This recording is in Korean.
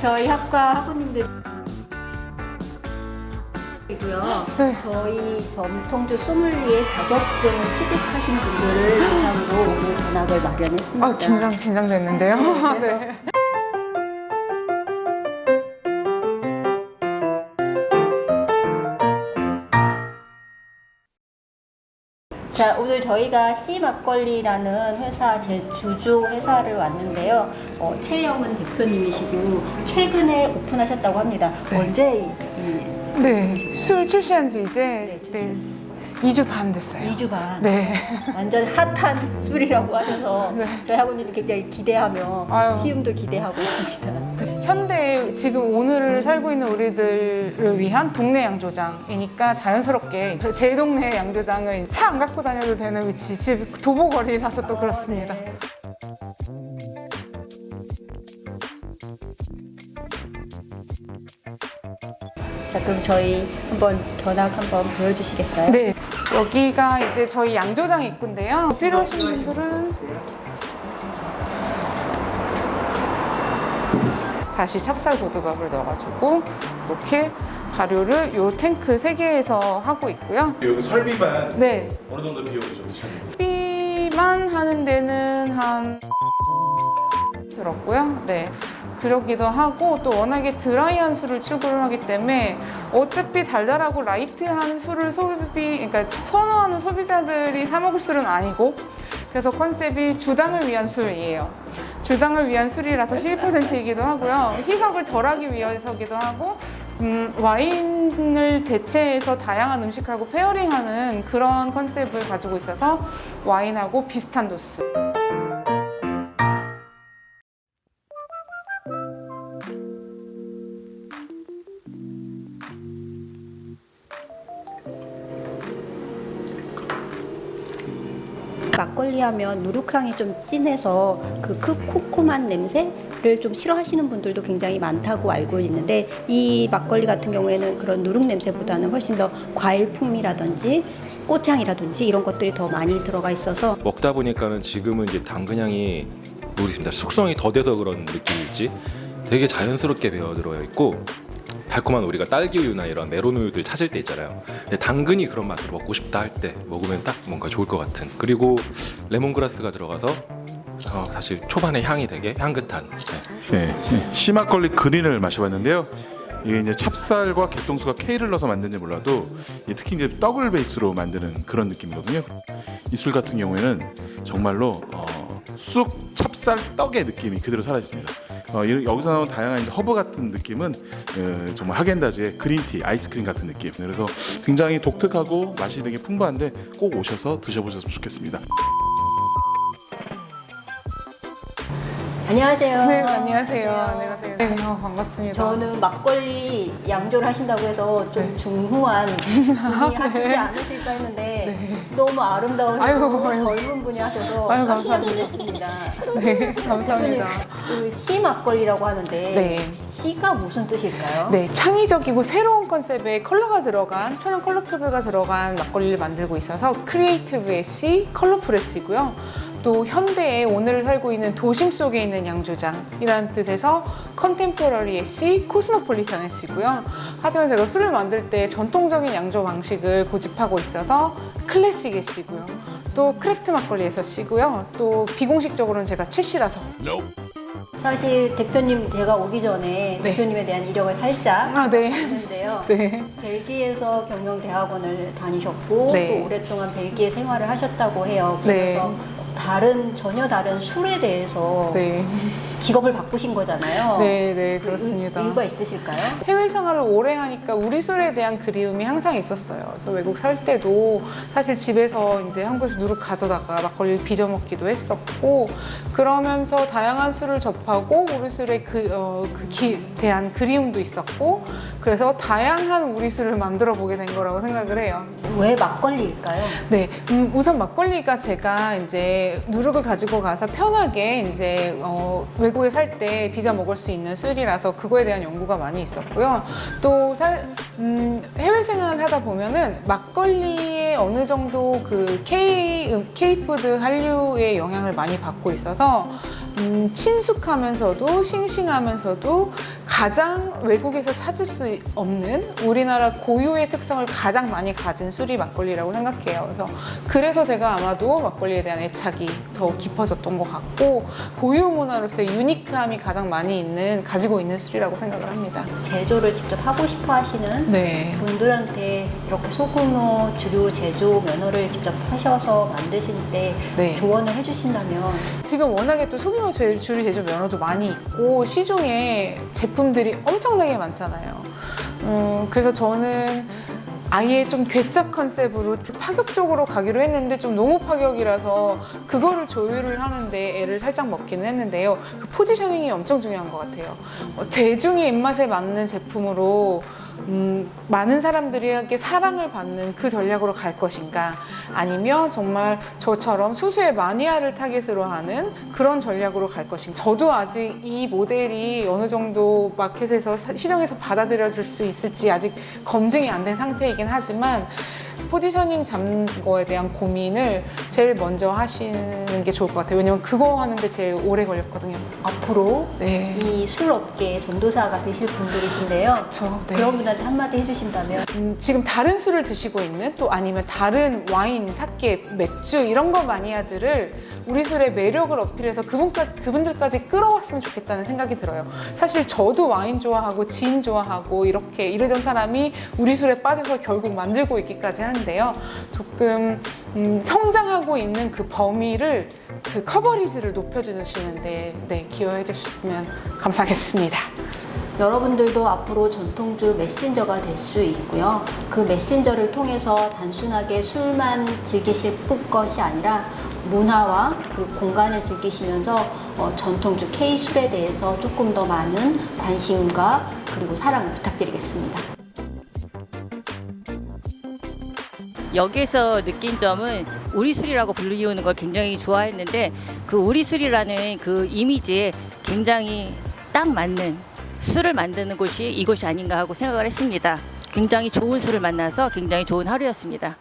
저희 학과 학우님들 이고요. 네. 저희 전통주 소믈리에 자격증을 취득하신 분들을 대상으로 오늘 견학을 마련했습니다. 아, 긴장, 긴장됐는데요. 네, 그래서- 자, 오늘 저희가 C 막걸리라는 회사, 제 주조 회사를 왔는데요. 어, 최영은 대표님이시고, 최근에 오픈하셨다고 합니다. 네. 언제 이, 이 네. 술 출시한 지 이제 네, 네. 2주 반 됐어요. 2주 반. 네. 완전 핫한 술이라고 하셔서 네. 저희 학우님도 굉장히 기대하며 아유. 시음도 기대하고 있습니다. 현대 지금 오늘을 살고 있는 우리들을 위한 동네 양조장이니까 자연스럽게 제 동네 양조장을 차 안 갖고 다녀도 되는 위치, 집 도보거리라서 또 그렇습니다. 네. 자, 그럼 저희 한번 견학 한번 보여주시겠어요? 네, 여기가 이제 저희 양조장 입구인데요. 필요하신 분들은 다시 찹쌀 보드밥을 넣어가지고 이렇게 발효를 요 탱크 3개에서 하고 있고요. 여기 설비만 네, 어느 정도 비용이 좀 드셨나요? 스피만 하는 데는 한 들었고요. 네. 그러기도 하고 또 워낙에 드라이한 술을 출고를 하기 때문에 어차피 달달하고 라이트한 술을 소비 그러니까 선호하는 소비자들이 사 먹을 술은 아니고 그래서 컨셉이 주당을 위한 술이에요. 주당을 위한 술이라서 12%이기도 하고요. 희석을 덜하기 위해서기도 하고 음, 와인을 대체해서 다양한 음식하고 페어링하는 그런 컨셉을 가지고 있어서 와인하고 비슷한 도수. 막걸리 하면 누룩향이 좀 진해서 그 크- 코코한 냄새를 좀 싫어하시는 분들도 굉장히 많다고 알고 있는데 이 막걸리 같은 경우에는 그런 누룩 냄새보다는 훨씬 더 과일 풍미라든지 꽃향이라든지 이런 것들이 더 많이 들어가 있어서 먹다 보니까는 지금은 이제 당근향이 모르겠습니다. 숙성이 더 돼서 그런 느낌일지 되게 자연스럽게 배어 들어 있고 달콤한 우리가 딸기 우유나 이런 메론 우유들 찾을 때 있잖아요. 근데 당근이 그런 맛을 먹고 싶다 할 때 먹으면 딱 뭔가 좋을 것 같은. 그리고 레몬그라스가 들어가서 어, 사실 초반에 향이 되게 향긋한. 네. 네, 네. 씨막걸리 그린을 마셔봤는데요. 이게 이제 찹쌀과 개똥수가 K를 넣어서 만든지 몰라도 이 특히 이제 떡을 베이스로 만드는 그런 느낌이거든요. 이술 같은 경우에는 정말로 어, 쑥 찹쌀 떡의 느낌이 그대로 살아 있습니다. 어, 이- 여기서 나온 다양한 허브 같은 느낌은 어, 정말 하겐다즈의 그린티 아이스크림 같은 느낌. 그래서 굉장히 독특하고 맛이 되게 풍부한데 꼭 오셔서 드셔보셨으면 좋겠습니다. 안녕하세요. 네, 안녕하세요. 안녕하세요. 네, 어, 반갑습니다. 저는 막걸리 양조를 하신다고 해서 좀 네. 중후한 분이 하시지 않으실까 했는데 너무 아름다우시고 아이고, 아이고. 젊은 분이 하셔서 아이고, 깜짝 감사합니다. 놀랐습니다. 네, 감사합니다. 그씨 막걸리라고 하는데 네. 씨가 무슨 뜻일까요? 네, 창의적이고 새로운 컨셉의 컬러가 들어간 천연 컬러 푸드가 들어간 막걸리를 만들고 있어서 크리에이티브의 C, 컬러풀의 C고요. 또 현대의 오늘을 살고 있는 도심 속에 있는 양조장이라는 뜻에서 컨템포러리의 C, 코스모폴리탄의 C고요. 하지만 제가 술을 만들 때 전통적인 양조 방식을 고집하고 있어서 클래식의 C고요. 또 크래프트 막걸리에서 C고요. 또 비공식적으로는 제가 최씨라서 사실 대표님 제가 오기 전에 네. 대표님에 대한 이력을 살짝 아, 네. 했는데요. 네. 벨기에에서 경영대학원을 다니셨고 네. 또 오랫동안 벨기에 생활을 하셨다고 해요. 네. 그래서 다른 전혀 다른 술에 대해서 네. 직업을 바꾸신 거잖아요. 네, 네, 그 그렇습니다. 이유가 있으실까요? 해외 생활을 오래 하니까 우리 술에 대한 그리움이 항상 있었어요. 그래서 외국 살 때도 사실 집에서 이제 한국에서 누룩 가져다가 막걸리를 빚어 먹기도 했었고 그러면서 다양한 술을 접하고 우리 술에 그, 어, 그 기, 대한 그리움도 있었고 그래서 다양한 우리 술을 만들어 보게 된 거라고 생각을 해요. 왜 막걸리일까요? 네, 음, 우선 막걸리가 제가 이제 누룩을 가지고 가서 편하게 이제 어, 외국 에 살때 빚어 먹을 수 있는 술이라서 그거에 대한 연구가 많이 있었고요. 또 사- 음, 해외 생활을 하다 보면은 막걸리에 어느 정도 그 K 음, K 푸드 한류의 영향을 많이 받고 있어서 음, 친숙하면서도 싱싱하면서도 가장 외국에서 찾을 수 없는 우리나라 고유의 특성을 가장 많이 가진 술이 막걸리라고 생각해요. 그래서 그래서 제가 아마도 막걸리에 대한 애착이 더 깊어졌던 것 같고 고유 문화로서의 유니크함이 가장 많이 있는 가지고 있는 술이라고 생각을 합니다. 제조를 직접 하고 싶어 하시는 네. 분들한테 이렇게 소규모 주류 제조 면허를 직접 하셔서 만드실 때 네. 조언을 해주신다면 지금 워낙에 또 소규모 제- 주류 제조 면허도 많이 있고 시중에 제품 들이 엄청나게 많잖아요. 음, 그래서 저는 아예 좀 괴짜 컨셉으로 파격적으로 가기로 했는데 좀 너무 파격이라서 그거를 조율을 하는데 애를 살짝 먹기는 했는데요. 그 포지셔닝이 엄청 중요한 것 같아요. 어, 대중의 입맛에 맞는 제품으로 음, 많은 사람들에게 사랑을 받는 그 전략으로 갈 것인가? 아니면 정말 저처럼 소수의 마니아를 타겟으로 하는 그런 전략으로 갈 것인가? 저도 아직 이 모델이 어느 정도 마켓에서 사- 시장에서 받아들여질 수 있을지 아직 검증이 안 된 상태이긴 하지만 포지셔닝 잡는 거에 대한 고민을 제일 먼저 하시는 게 좋을 것 같아요. 왜냐면 그거 하는데 제일 오래 걸렸거든요. 앞으로 네. 이 술 업계의 전도사가 되실 분들이신데요. 그렇죠 네. 그런 분들한테 한마디 해주 신다면 음, 지금 다른 술을 드시고 있는 또 아니면 다른 와인, 사케, 맥주 이런 거 마니아들을 우리 술의 매력을 어필해서 그분까, 그분들까지 끌어왔으면 좋겠다는 생각이 들어요. 사실 저도 와인 좋아하고 진 좋아하고 이렇게 이러던 사람이 우리 술에 빠져서 결국 만들고 있기까지 하는데요. 조금 음, 성장하고 있는 그 범위를 그 커버리지를 높여주시는데 네, 기여해 주셨으면 감사하겠습니다. 여러분들도 앞으로 전통주 메신저가 될 수 있고요. 그 메신저를 통해서 단순하게 술만 즐기실 것이 아니라 문화와 그 공간을 즐기시면서 어, 전통주 K술에 대해서 조금 더 많은 관심과 그리고 사랑 부탁드리겠습니다. 여기서 느낀 점은 우리 술이라고 불리우는 걸 굉장히 좋아했는데 그 우리 술이라는 그 이미지에 굉장히 딱 맞는 술을 만드는 곳이 이곳이 아닌가 하고 생각을 했습니다. 굉장히 좋은 술을 만나서 굉장히 좋은 하루였습니다.